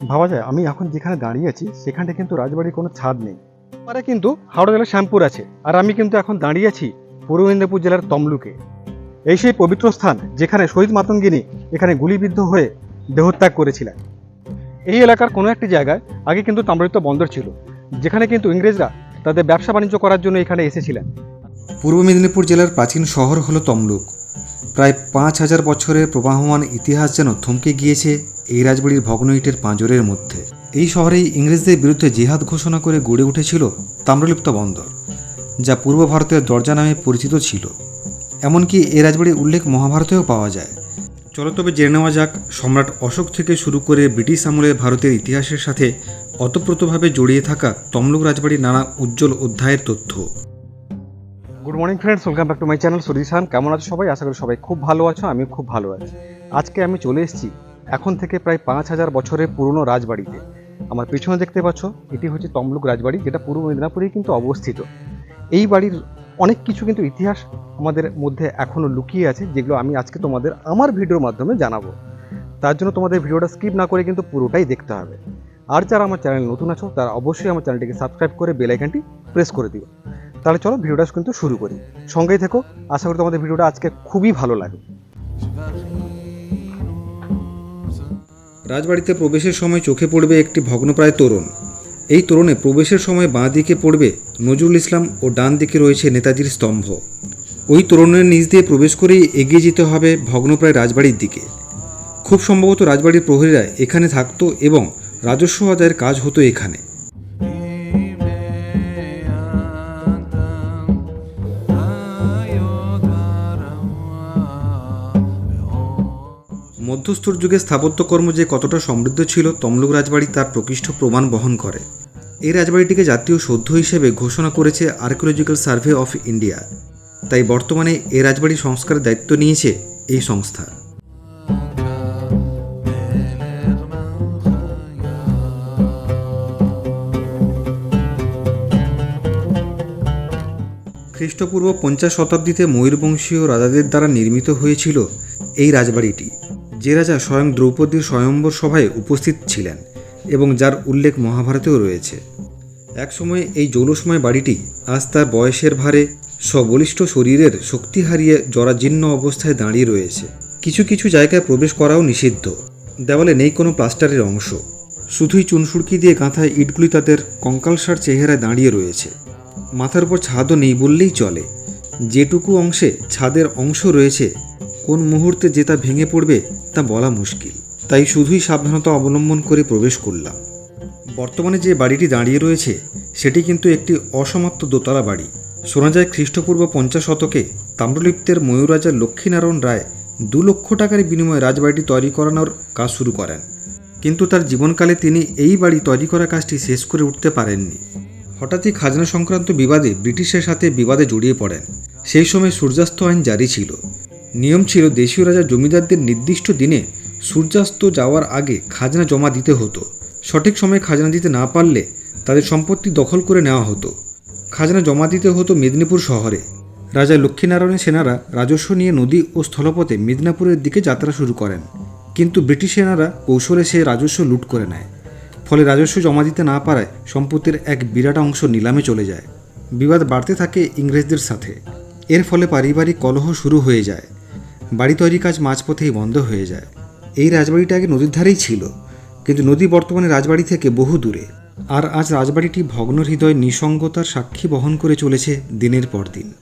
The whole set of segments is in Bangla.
ভাবা যায় আমি এখন যেখানে দাঁড়িয়ে আছি সেখানে কিন্তু রাজবাড়ির কোনো ছাদ নেই। আরে কিন্তু হাওড়া জেলার শ্যামপুর আছে আর আমি কিন্তু এখন দাঁড়িয়ে আছি পূর্ব মেদিনীপুর জেলার তমলুকে। এই সেই পবিত্র স্থান যেখানে শহীদ মাতঙ্গিনী এখানে গুলিবিদ্ধ হয়ে দেহত্যাগ করেছিলেন। এই এলাকার কোনো একটি জায়গায় আগে কিন্তু তাম্রলিপ্ত বন্দর ছিল যেখানে কিন্তু ইংরেজরা তাদের ব্যবসা বাণিজ্য করার জন্য এখানে এসেছিলেন। পূর্ব মেদিনীপুর জেলার প্রাচীন শহর হলো তমলুক। প্রায় পাঁচ হাজার বছরের প্রবাহমান ইতিহাস যেন থমকে গিয়েছে এই রাজবাড়ির ভগ্ন ইটের পাঁজরের মধ্যে। এই শহরেই ইংরেজদের বিরুদ্ধে জিহাদ ঘোষণা করে গড়ে উঠেছিল তাম্রলিপ্ত বন্দর, যা পূর্ব ভারতের দরজা নামে পরিচিত ছিল। এমনকি এই রাজবাড়ির উল্লেখ মহাভারতেও পাওয়া যায়। চলো তবে জেনে নেওয়া যাক, সম্রাট অশোক থেকে শুরু করে ব্রিটিশ আমলের ভারতের ইতিহাসের সাথে অতপ্রতভাবে জড়িয়ে থাকা তমলুক রাজবাড়ির নানা উজ্জ্বল অধ্যায়ের তথ্য। Good morning friends welcome back to my channel Surishan কেমন আছো সবাই? আশা করি সবাই খুব ভালো আছো আমি খুব ভালো আছি। আজকে আমি চলে এসেছি এখন থেকে প্রায় পাঁচ হাজার বছরের পুরনো রাজবাড়িতে। আমার পিছনে দেখতে পাচ্ছ, এটি হচ্ছে তমলুক রাজবাড়ি, যেটা পূর্ব মেদিনীপুরেই কিন্তু অবস্থিত। এই বাড়ির অনেক কিছু কিন্তু ইতিহাস আমাদের মধ্যে এখনও লুকিয়ে আছে, যেগুলো আমি আজকে তোমাদের আমার ভিডিওর মাধ্যমে জানাব। তার জন্য তোমাদের ভিডিওটা স্কিপ না করে কিন্তু পুরোটাই দেখতে হবে। আর যারা আমার চ্যানেল নতুন আছো, তারা অবশ্যই আমার চ্যানেলটিকে সাবস্ক্রাইব করে বেল আইকনটি প্রেস করে দিও। তাহলে চলো ভিডিওটা কিন্তু শুরু করি। সঙ্গেই থেকো, আশা করি তোমাদের ভিডিওটা আজকে খুবই ভালো লাগে রাজবাড়িতে প্রবেশের সময় চোখে পড়বে একটি ভগ্নপ্রায় তোরণ। এই তোরণে প্রবেশের সময় বাঁ দিকে পড়বে নজরুল ইসলাম ও ডান দিকে রয়েছে নেতাজির স্তম্ভ। ওই তোরণের নিচ দিয়ে প্রবেশ করেই এগিয়ে যেতে হবে ভগ্নপ্রায় রাজবাড়ির দিকে। খুব সম্ভবত রাজবাড়ির প্রহরীরা এখানে থাকতো এবং রাজস্ব আদায়ের কাজ হতো এখানে। মধ্যস্থর যুগে স্থাপত্যকর্ম যে কতটা সমৃদ্ধ ছিল, তমলুক রাজবাড়ি তার প্রকৃষ্ট প্রমাণ বহন করে। এই রাজবাড়িটিকে জাতীয় সৌধ হিসেবে ঘোষণা করেছে আর্কিওলজিক্যাল সার্ভে অফ ইন্ডিয়া। তাই বর্তমানে এ রাজবাড়ি সংস্কারের দায়িত্ব নিয়েছে এই সংস্থা। খ্রিস্টপূর্ব পঞ্চাশ শতাব্দীতে ময়ূরবংশীয় রাজাদের দ্বারা নির্মিত হয়েছিল এই রাজবাড়িটি। যে রাজা স্বয়ং দ্রৌপদীর স্বয়ম্বর সভায় উপস্থিত ছিলেন এবং যার উল্লেখ মহাভারতেও রয়েছে। একসময় এই জৌলসময় বাড়িটি আজ তার বয়সের ভারে সবলিষ্ঠ শরীরের শক্তি হারিয়ে জরাজীর্ণ অবস্থায় দাঁড়িয়ে রয়েছে। কিছু কিছু জায়গায় প্রবেশ করাও নিষিদ্ধ। দেওয়ালে নেই কোনো প্লাস্টারের অংশ। শুধুই চুনসুড়কি দিয়ে গাঁথা ইটগুলি তাদের কঙ্কালসার চেহারায় দাঁড়িয়ে রয়েছে। মাথার উপর ছাদও নেই বললেই চলে। যেটুকু অংশে ছাদের অংশ রয়েছে কোন মুহূর্তে যে তা ভেঙে পড়বে তা বলা মুশকিল। তাই শুধুই সাবধানতা অবলম্বন করে প্রবেশ করলাম। বর্তমানে যে বাড়িটি দাঁড়িয়ে রয়েছে, সেটি কিন্তু একটি অসমাপ্ত দোতলা বাড়ি। শোনা যায় খ্রিস্টপূর্ব পঞ্চাশ শতকে তাম্রলিপ্তের ময়ূরাজা লক্ষ্মীনারায়ণ রায় দু লক্ষ টাকার বিনিময়ে রাজবাড়িটি তৈরি করানোর কাজ শুরু করেন। কিন্তু তার জীবনকালে তিনি এই বাড়ি তৈরি করা কাজটি শেষ করে উঠতে পারেননি। হঠাৎই খাজনা সংক্রান্ত বিবাদে ব্রিটিশের সাথে বিবাদে জড়িয়ে পড়েন। সেই সময় সূর্যাস্ত আইন জারি ছিল। নিয়ম ছিল দেশীয় রাজা জমিদারদের নির্দিষ্ট দিনে সূর্যাস্ত যাওয়ার আগে খাজনা জমা দিতে হতো। সঠিক সময়ে খাজনা দিতে না পারলে তাদের সম্পত্তি দখল করে নেওয়া হতো। খাজনা জমা দিতে হতো মেদিনীপুর শহরে। রাজা লক্ষ্মীনারায়ণের সেনারা রাজস্ব নিয়ে নদী ও স্থলপথে মেদিনীপুরের দিকে যাত্রা শুরু করেন। কিন্তু ব্রিটিশ সেনারা কৌশলে সে রাজস্ব লুট করে নেয়। ফলে রাজস্ব জমা দিতে না পারায় সম্পত্তির এক বিরাট অংশ নিলামে চলে যায়। বিবাদ বাড়তে থাকে ইংরেজদের সাথে। এর ফলে পারিবারিক কলহ শুরু হয়ে যায়। বাড়ি তৈরির কাজ মাঝপথেই বন্ধ হয়ে যায়। এই রাজবাড়িটা আগে নদীর ধারেই ছিল, কিন্তু নদী বর্তমানে রাজবাড়ি থেকে বহু দূরে। আর আজ রাজবাড়িটি ভগ্ন হৃদয় নিঃসঙ্গতার সাক্ষী বহন করে চলেছে দিনের পর দিন।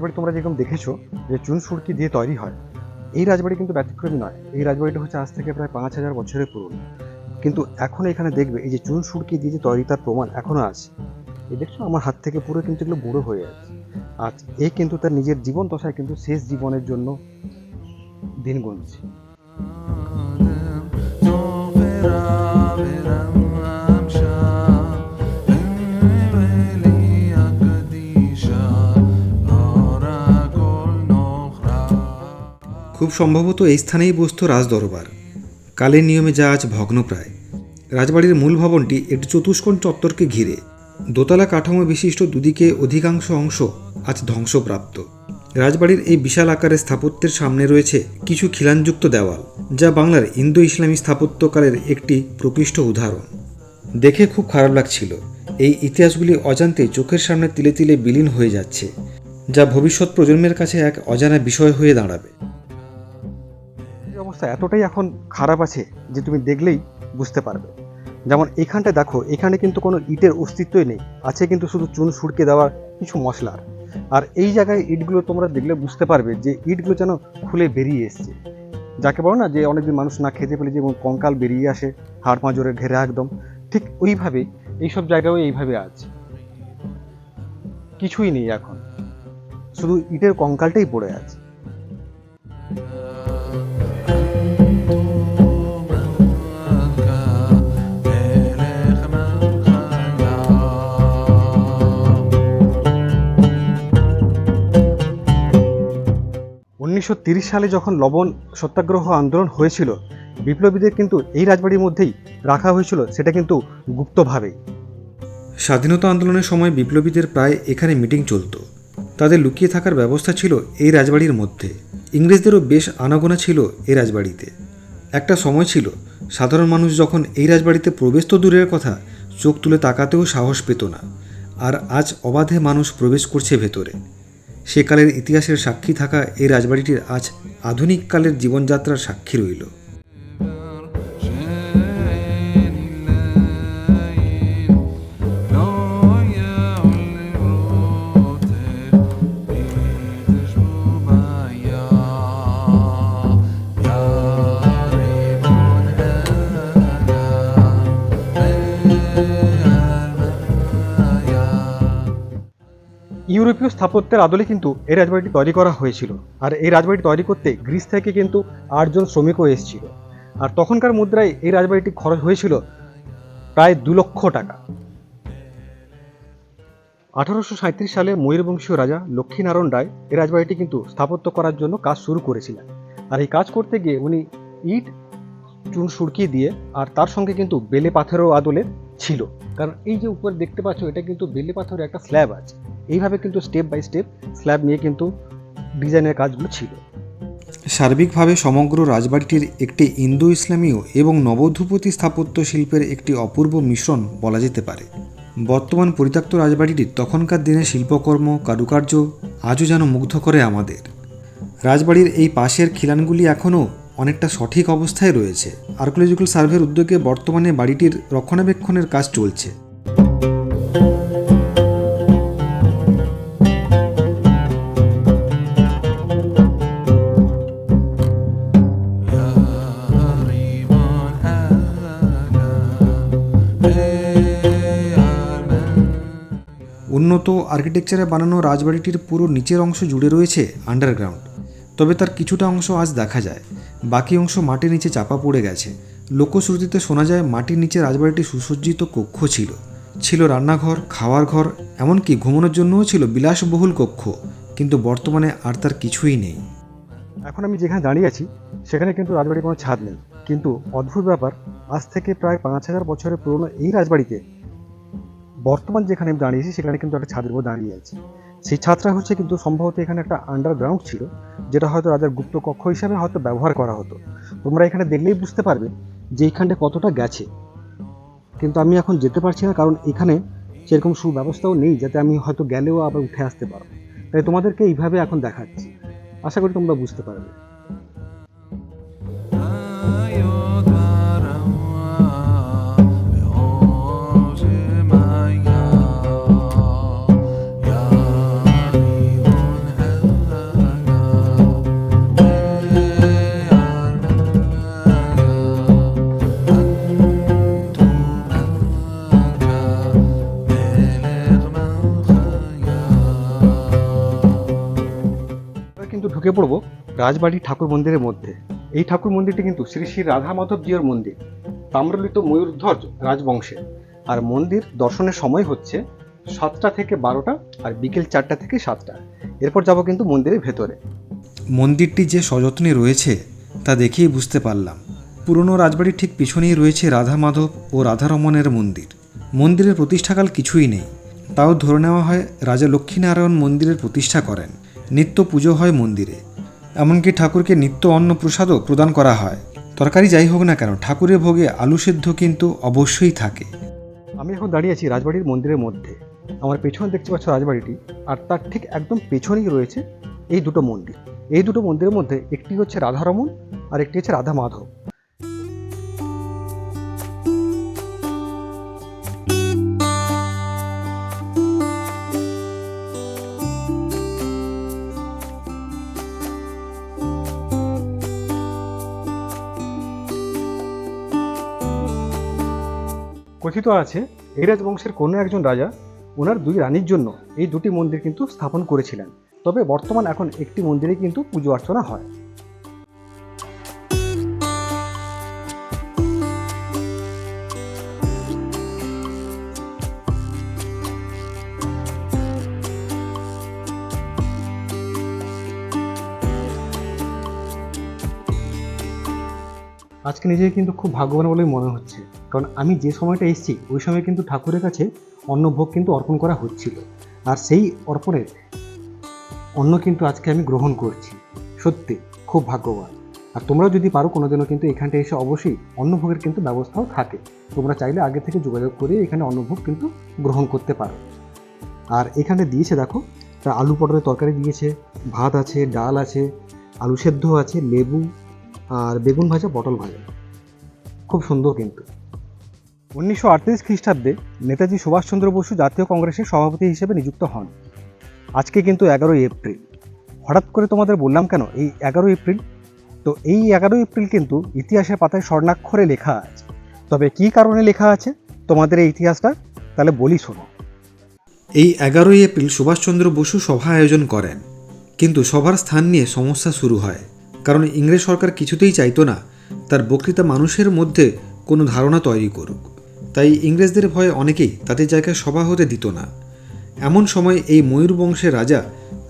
রাজবাড়ি তোমরা যেরকম দেখেছ যে চুন সুরকি দিয়ে তৈরি হয়, এই রাজবাড়ি কিন্তু ব্যতিক্রমী নয়। এই রাজবাড়িটা হচ্ছে আজ থেকে প্রায় পাঁচ হাজার বছরের পুরনো। কিন্তু এখন এখানে দেখবে এই যে চুন সুরকি দিয়ে যে তৈরি তার প্রমাণ এখনও আছে। এই দেখছ, আমার হাত থেকে পুরো কিন্তু এগুলো বুড়ো হয়ে আছে আজ এ কিন্তু তার নিজের জীবন দশায় কিন্তু শেষ জীবনের জন্য দিন গুনছে। খুব সম্ভবত এই স্থানেই বসত রাজদরবার। কালের নিয়মে যা আজ ভগ্নপ্রায়। রাজবাড়ির মূল ভবনটি একটি চতুষ্কোণ চত্বরকে ঘিরে। দোতলা কাঠামো বিশিষ্ট দুদিকে অধিকাংশ অংশ আজ ধ্বংসপ্রাপ্ত। রাজবাড়ির এই বিশাল আকারের স্থাপত্যের সামনে রয়েছে কিছু খিলানযুক্ত দেওয়াল, যা বাংলার ইন্দো ইসলামী স্থাপত্যকালের একটি প্রকৃষ্ট উদাহরণ। দেখে খুব খারাপ লাগছিল, এই ইতিহাসগুলি অজান্তে চোখের সামনে তিলে তিলে বিলীন হয়ে যাচ্ছে, যা ভবিষ্যৎ প্রজন্মের কাছে এক অজানা বিষয় হয়ে দাঁড়াবে। অবস্থা এতটাই এখন খারাপ আছে যে তুমি দেখলেই বুঝতে পারবে। যেমন এখানটা দেখো, এখানে কিন্তু কোনো ইটের অস্তিত্বই নেই। আছে কিন্তু শুধু চুন সুরকে দেওয়া কিছু মশলার আর এই জায়গায় ইটগুলো তোমরা দেখলে বুঝতে পারবে যে ইটগুলো যেন খুলে বেরিয়ে এসছে। যাকে বলো না যে অনেকদিন মানুষ না খেতে পেলে যেমন কঙ্কাল বেরিয়ে আসে, হাড় পাঁজরে ঘেরা একদম। ঠিক ওইভাবে এইসব জায়গাও এইভাবে আছে। কিছুই নেই এখন। শুধু ইটের কঙ্কালটাই পড়ে আছে। উনিশশো সালে যখন লবণ সত্যাগ্রহ আন্দোলন হয়েছিল, বিপ্লবীদের কিন্তু এই রাজবাড়ির মধ্যেই রাখা হয়েছিল, সেটা কিন্তু গুপ্তভাবেই স্বাধীনতা আন্দোলনের সময় বিপ্লবীদের প্রায় এখানে মিটিং চলত। তাদের লুকিয়ে থাকার ব্যবস্থা ছিল এই রাজবাড়ির মধ্যে। ইংরেজদেরও বেশ আনাগোনা ছিল এই রাজবাড়িতে। একটা সময় ছিল, সাধারণ মানুষ যখন এই রাজবাড়িতে প্রবেশ তো দূরের কথা, চোখ তুলে তাকাতেও সাহস পেত না। আর আজ অবাধে মানুষ প্রবেশ করছে ভেতরে। সেকালের ইতিহাসের সাক্ষী থাকা এই রাজবাড়িটির আজ আধুনিককালের জীবনযাত্রার সাক্ষী রইল। ইউরোপীয় স্থাপত্যের আদলে কিন্তু এই রাজবাড়িটি তৈরি করা হয়েছিল। আর এই রাজবাড়িটি তৈরি করতে গ্রিস থেকে কিন্তু আটজন শ্রমিকও এসেছিল। আর তখনকার মুদ্রায় এই রাজবাড়িটি খরচ হয়েছিল প্রায় দু লক্ষ টাকা। আঠারোশো সালে ময়ূরবংশীয় রাজা লক্ষ্মীনারায়ণ রায় এই রাজবাড়িটি কিন্তু স্থাপত্য করার জন্য কাজ শুরু করেছিলেন। আর এই কাজ করতে গিয়ে উনি ইট, চুন, সুরকি দিয়ে আর তার সঙ্গে কিন্তু বেলে পাথরের আদলে ছিল। কারণ এই যে উপরে দেখতে পাচ্ছ, এটা কিন্তু বেলে পাথরের একটা স্ল্যাব আছে। এইভাবে কিন্তু স্টেপ বাই স্টেপ স্ল্যাব নিয়ে কিন্তু ডিজাইনের কাজগুলো ছিল। সার্বিকভাবে সমগ্র রাজবাড়িটির একটি ইন্দো ইসলামীয় এবং নবধূপতি স্থাপত্য শিল্পের একটি অপূর্ব মিশ্রণ বলা যেতে পারে। বর্তমান পরিত্যক্ত রাজবাড়িটি তখনকার দিনে শিল্পকর্ম, কারুকার্য আজও যেন মুগ্ধ করে আমাদের। রাজবাড়ির এই পাশের খিলানগুলি এখনও অনেকটা সঠিক অবস্থায় রয়েছে। আর্কোলজিক্যাল সার্ভের উদ্যোগে বর্তমানে বাড়িটির রক্ষণাবেক্ষণের কাজ চলছে। উন্নত আর্কিটেকচারে বানানো রাজবাড়িটির পুরো নিচের অংশ জুড়ে রয়েছে আন্ডারগ্রাউন্ড তবে তার কিছুটা অংশ আজ দেখা যায়। বাকি অংশ মাটির নিচে চাপা পড়ে গেছে। লোকশ্রুতিতে শোনা যায়, মাটির নিচে রাজবাড়িটি সুসজ্জিত কক্ষ ছিল। ছিল রান্নাঘর, খাওয়ার ঘর, এমনকি ঘুমানোর জন্যও ছিল বিলাসবহুল কক্ষ। কিন্তু বর্তমানে আর তার কিছুই নেই। এখন আমি যেখানে দাঁড়িয়ে আছি, সেখানে কিন্তু রাজবাড়ির কোনো ছাদ নেই। কিন্তু অদ্ভুত ব্যাপার, আজ থেকে প্রায় পাঁচ হাজার বছরের পুরনো এই রাজবাড়িতে বর্তমান যেখানে আমি দাঁড়িয়েছি, সেখানে কিন্তু একটা ছাদের উপর দাঁড়িয়ে আছে। সেই ছাদটা হচ্ছে কিন্তু সম্ভবত এখানে একটা আন্ডারগ্রাউন্ড ছিল, যেটা হয়তো রাজার গুপ্ত কক্ষ হিসাবে হয়তো ব্যবহার করা হতো। তোমরা এখানে দেখলেই বুঝতে পারবে যে এইখানটা কতটা গেছে। কিন্তু আমি এখন যেতে পারছি না, কারণ এখানে সেরকম সুব্যবস্থাও নেই, যাতে আমি হয়তো গেলেও আবার উঠে আসতে পারব। তাই তোমাদেরকে এইভাবে এখন দেখাচ্ছি। আশা করি তোমরা বুঝতে পারবে। রাজবাড়ি ঠাকুর মন্দিরের মধ্যে। এই ঠাকুর মন্দিরটি কিন্তু শ্রী শ্রী রাধা মাধব মন্দির, তাম্রলিত ময়ূরধ্বজ রাজবংশে। আর মন্দির দর্শনের সময় হচ্ছে সাতটা থেকে বারোটা আর বিকেল চারটা থেকে সাতটা। এরপর যাব কিন্তু মন্দিরের ভেতরে। মন্দিরটি যে সযত্নে রয়েছে, তা দেখেই বুঝতে পারলাম। পুরনো রাজবাড়ির ঠিক পিছনেই রয়েছে রাধা মাধব ও রাধারমণের মন্দির। মন্দিরের প্রতিষ্ঠাকাল কিছুই নেই। তাও ধরে নেওয়া হয় রাজা লক্ষ্মীনারায়ণ মন্দিরের প্রতিষ্ঠা করেন। নিত্য পুজো হয় মন্দিরে। এমনকি ঠাকুরকে নিত্য অন্ন প্রসাদও প্রদান করা হয়। তরকারি যাই হোক না কেন, ঠাকুরের ভোগে আলু সিদ্ধ কিন্তু অবশ্যই থাকে। আমি এখন দাঁড়িয়ে আছি রাজবাড়ির মন্দিরের মধ্যে। আমার পেছনে দেখতে পাচ্ছ রাজবাড়িটি, আর তার ঠিক একদম পেছনেই রয়েছে এই দুটো মন্দির। এই দুটো মন্দিরের মধ্যে একটি হচ্ছে রাধারমণ, আর একটি হচ্ছে রাধা মাধব কথিত আছে এরাজ বংশের কোনো একজন রাজা ওনার দুই রানীর জন্য এই দুটি মন্দির কিন্তু স্থাপন করেছিলেন। তবে বর্তমান এখন একটি মন্দিরে কিন্তু পুজো অর্চনা হয়। আজকে নিজেকে কিন্তু খুব ভাগ্যবান বলেই মনে হচ্ছে। কারণ আমি যে সময়টা এসেছি, ওই সময় কিন্তু ঠাকুরের কাছে অন্নভোগ কিন্তু অর্পণ করা হচ্ছিল। আর সেই অর্পণের অন্ন কিন্তু আজকে আমি গ্রহণ করছি। সত্যি, খুব ভাগ্যবান। আর তোমরাও যদি পারো, কোনোদিনও কিন্তু এখানটা এসে অবশ্যই অন্নভোগের কিন্তু ব্যবস্থাও থাকে। তোমরা চাইলে আগে থেকে যোগাযোগ করে এখানে অন্নভোগ কিন্তু গ্রহণ করতে পারো। আর এখানে দিয়েছে দেখো, তা আলু পটলের তরকারি দিয়েছে, ভাত আছে, ডাল আছে, আলু সেদ্ধ আছে, লেবু আর বেগুন ভাজা পটল ভাজা। খুব সুন্দর কিন্তু। উনিশশো আটত্রিশ খ্রিস্টাব্দে নেতাজি সুভাষচন্দ্র বসু জাতীয় কংগ্রেসের সভাপতি হিসেবে নিযুক্ত হন। আজকে কিন্তু এগারোই এপ্রিল। হঠাৎ করে তোমাদের বললাম কেন এই এগারোই এপ্রিল? তো এই এগারোই এপ্রিল কিন্তু ইতিহাসের পাতায় স্বর্ণাক্ষরে লেখা আছে। তবে কী কারণে লেখা আছে? তোমাদের এই ইতিহাসটা? তাহলে বলি শোনো। এই এগারোই এপ্রিল সুভাষচন্দ্র বসু সভা আয়োজন করেন। কিন্তু সভার স্থান নিয়ে সমস্যা শুরু হয়। কারণ ইংরেজ সরকার কিছুতেই চাইতো না তার বক্তৃতা মানুষের মধ্যে কোনো ধারণা তৈরি করুক। তাই ইংরেজদের ভয়ে অনেকেই তাদের জায়গায় সভা হতে দিত না। এমন সময় এই ময়ূর বংশের রাজা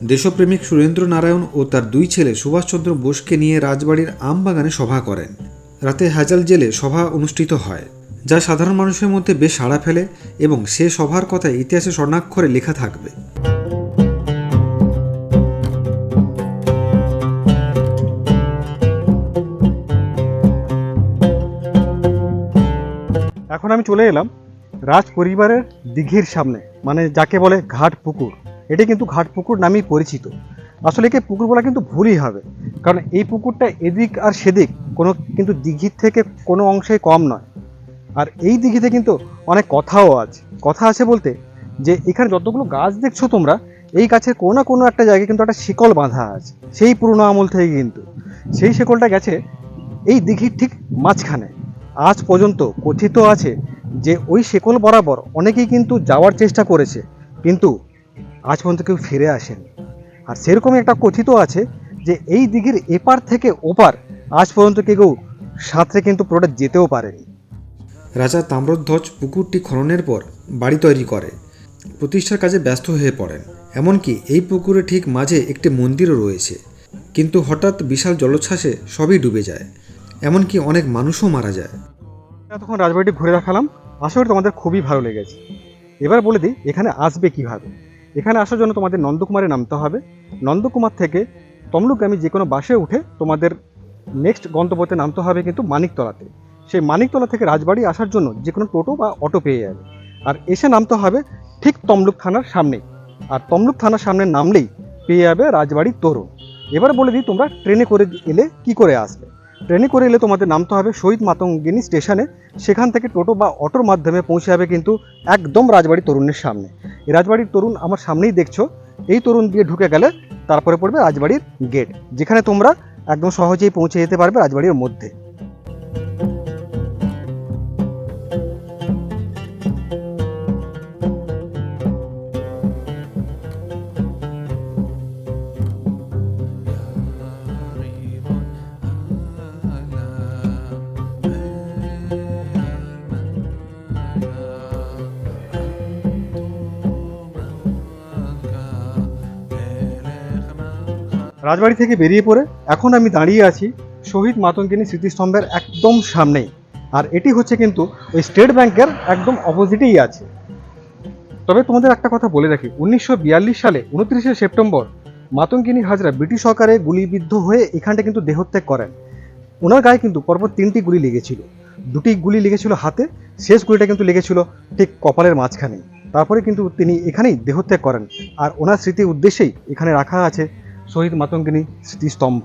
দেশপ্রেমিক সুরেন্দ্র নারায়ণ ও তার দুই ছেলে সুভাষচন্দ্র বোসকে নিয়ে রাজবাড়ির আমবাগানে সভা করেন। রাতে হাজাল জেলে সভা অনুষ্ঠিত হয়, যা সাধারণ মানুষের মধ্যে বেশ সাড়া ফেলে এবং সে সভার কথা ইতিহাসে স্বর্ণাক্ষরে লেখা থাকবে। এখন আমি চলে এলাম রাজ পরিবারের দিঘির সামনে মানে যাকে বলে ঘাট পুকুর। এটি কিন্তু ঘাট পুকুর নামেই পরিচিত। আসলে একে পুকুর বলা কিন্তু ভুলই হবে, কারণ এই পুকুরটা এদিক আর সেদিক কোনো কিন্তু দিঘির থেকে কোনো অংশেই কম নয়। আর এই দিঘিতে কিন্তু অনেক কথাও আছে। কথা আছে বলতে যে, এখানে যতগুলো গাছ দেখছ তোমরা, এই গাছের কোনো না কোনো একটা জায়গায় কিন্তু একটা শিকল বাঁধা আছে। সেই পুরনো আমল থেকে কিন্তু। সেই শিকলটা গেছে এই দিঘির ঠিক মাঝখানে। আজ পর্যন্ত কথিত আছে যে ওই শেকল বরাবর অনেকেই কিন্তু যাওয়ার চেষ্টা করেছে, কিন্তু আজ পর্যন্ত কেউ ফিরে আসেনি। আর সেরকমই একটা কথিত আছে যে এই দিঘির এপার থেকে ওপার আজ পর্যন্ত কেউ সাঁতরে কিন্তু পুরোটা যেতেও পারেনি। রাজা তাম্রধ্বজ পুকুরটি খননের পর বাড়ি তৈরি করে, প্রতিষ্ঠার কাজে ব্যস্ত হয়ে পড়েন। এমনকি এই পুকুরে ঠিক মাঝে একটি মন্দিরও রয়েছে। কিন্তু হঠাৎ বিশাল জলোচ্ছ্বাসে সবই ডুবে যায়। এমনকি অনেক মানুষও মারা যায়। তখন রাজবাড়িটি ঘুরে দেখালাম। করি তোমাদের খুবই ভালো লেগেছে। এবার বলে দিই, এখানে আসবে কীভাবে? এখানে আসার জন্য তোমাদের নন্দকুমারে নামতে হবে। নন্দকুমার থেকে তমলুক তমলুকগামী যে কোনো বাসে উঠে তোমাদের নেক্সট গন্তব্যতে নামতে হবে কিন্তু মানিকতলাতে। সেই মানিকতলা থেকে রাজবাড়ি আসার জন্য যে কোনো টোটো বা অটো পেয়ে যাবে। আর এসে নামতে হবে ঠিক তমলুক থানার সামনেই আর তমলুক থানার সামনে নামলেই পেয়ে যাবে রাজবাড়ি তরুণ। এবার বলে দিই, তোমরা ট্রেনে করে এলে কি করে আসবে ট্রেনে করে এলে তোমাদের নামতে হবে শহীদ মাতঙ্গিনী স্টেশনে। সেখান থেকে টোটো বা অটোর মাধ্যমে পৌঁছে যাবে কিন্তু একদম রাজবাড়ি তরুণের সামনে। এই রাজবাড়ির তরুণ আমার সামনেই দেখছ। এই তরুণ দিয়ে ঢুকে গেলে তারপরে পড়বে রাজবাড়ির গেট যেখানে তোমরা একদম সহজেই পৌঁছে যেতে পারবে রাজবাড়ির মধ্যে। রাজবাড়ি থেকে বেরিয়ে পড়ে এখন আমি দাঁড়িয়ে আছি শহীদ মাতঙ্গিনী স্মৃতিস্তম্ভের একদম সামনেই। আর এটি হচ্ছে কিন্তু ওই স্টেট ব্যাংকের একদম অপোজিটেই আছে। তবে তোমাদের একটা কথা বলে রাখি, উনিশশো বিয়াল্লিশ সালে উনত্রিশে সেপ্টেম্বর মাতঙ্গিনী হাজরা ব্রিটিশ সরকারে গুলিবিদ্ধ হয়ে এখানটা কিন্তু দেহত্যাগ করেন। ওনার গায়ে কিন্তু পরপর তিনটি গুলি লেগেছিল। দুটি গুলি লেগেছিল হাতে, শেষ গুলিটা কিন্তু লেগেছিল ঠিক কপালের মাঝখানে। তারপরে কিন্তু তিনি এখানেই দেহত্যাগ করেন। আর ওনার স্মৃতির উদ্দেশ্যেই এখানে রাখা আছে শহীদ মাতঙ্গিনী স্মৃতিস্তম্ভ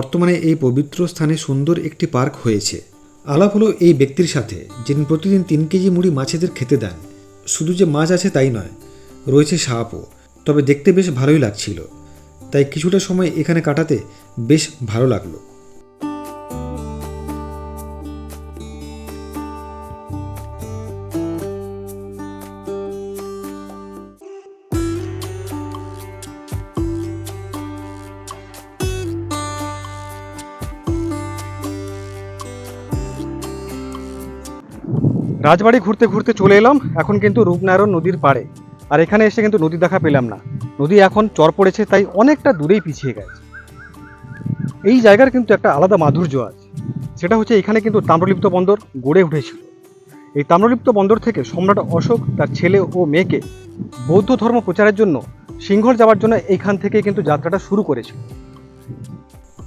বর্তমানে এই পবিত্র স্থানে সুন্দর একটি পার্ক হয়েছে। আলাপ হলো এই ব্যক্তির সাথে, যিনি প্রতিদিন তিন কেজি মুড়ি মাছেদের খেতে দেন। শুধু যে মাছ আছে তাই নয়, রয়েছে সাপও। তবে দেখতে বেশ ভালোই লাগছিল। তাই কিছুটা সময় এখানে কাটাতে বেশ ভালো লাগল। রাজবাড়ি ঘুরতে ঘুরতে চলে এলাম। এখন কিন্তু রূপনারায়ণ নদীর পাড়ে। আর এখানে এসে কিন্তু নদী দেখা পেলাম না। নদী এখন চর পড়েছে, তাই অনেকটা দূরেই পিছিয়ে গেছে। এই জায়গার কিন্তু একটা আলাদা মাধুর্য আছে। সেটা হচ্ছে এখানে কিন্তু তাম্রলিপ্ত বন্দর গড়ে উঠেছিল। এই তাম্রলিপ্ত বন্দর থেকে সম্রাট অশোক, তার ছেলে ও মেয়েকে বৌদ্ধ ধর্ম প্রচারের জন্য সিংহল যাওয়ার জন্য এইখান থেকে কিন্তু যাত্রাটা শুরু করেছিল।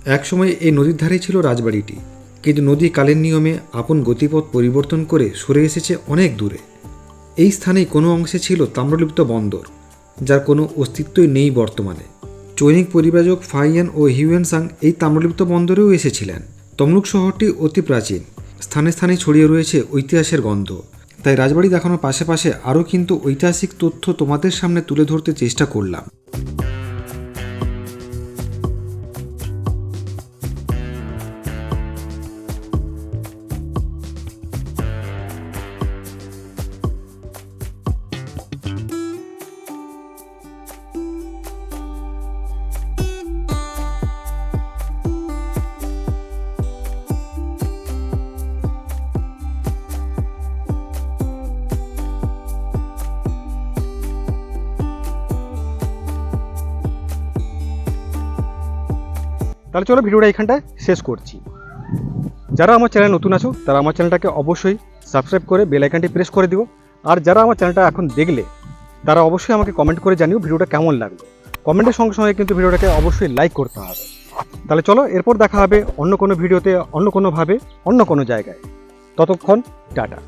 একসময় এই নদীর ধারেই ছিল রাজবাড়িটি। কিন্তু নদী কালের নিয়মে আপন গতিপথ পরিবর্তন করে সরে এসেছে অনেক দূরে। এই স্থানেই কোনো অংশে ছিল তাম্রলিপ্ত বন্দর, যার কোনো অস্তিত্বই নেই বর্তমানে। চৈনিক পরিব্রাজক ফাইয়ান ও হিউয়েনসাং এই তাম্রলিপ্ত বন্দরেও এসেছিলেন। তমলুক শহরটি অতি প্রাচীন, স্থানে স্থানে ছড়িয়ে রয়েছে ঐতিহাসের গন্ধ। তাই রাজবাড়ি দেখানোর পাশে পাশে আরও কিন্তু ঐতিহাসিক তথ্য তোমাদের সামনে তুলে ধরতে চেষ্টা করলাম। তাহলে চলো ভিডিওটা এখানটায় শেষ করছি। যারা আমার চ্যানেল নতুন আছো, তারা আমার চ্যানেলটাকে অবশ্যই সাবস্ক্রাইব করে বেল আইকনটি প্রেস করে দিও। আর যারা আমার চ্যানেলটা এখন দেখলে, তারা অবশ্যই আমাকে কমেন্ট করে জানিও ভিডিওটা কেমন লাগল। কমেন্টের সঙ্গে সঙ্গে কিন্তু ভিডিওটাকে অবশ্যই লাইক করতে হবে। তাহলে চলো, এরপর দেখা হবে অন্য কোনো ভিডিওতে, অন্য কোনোভাবে, অন্য কোনো জায়গায়। ততক্ষণ, টাটা।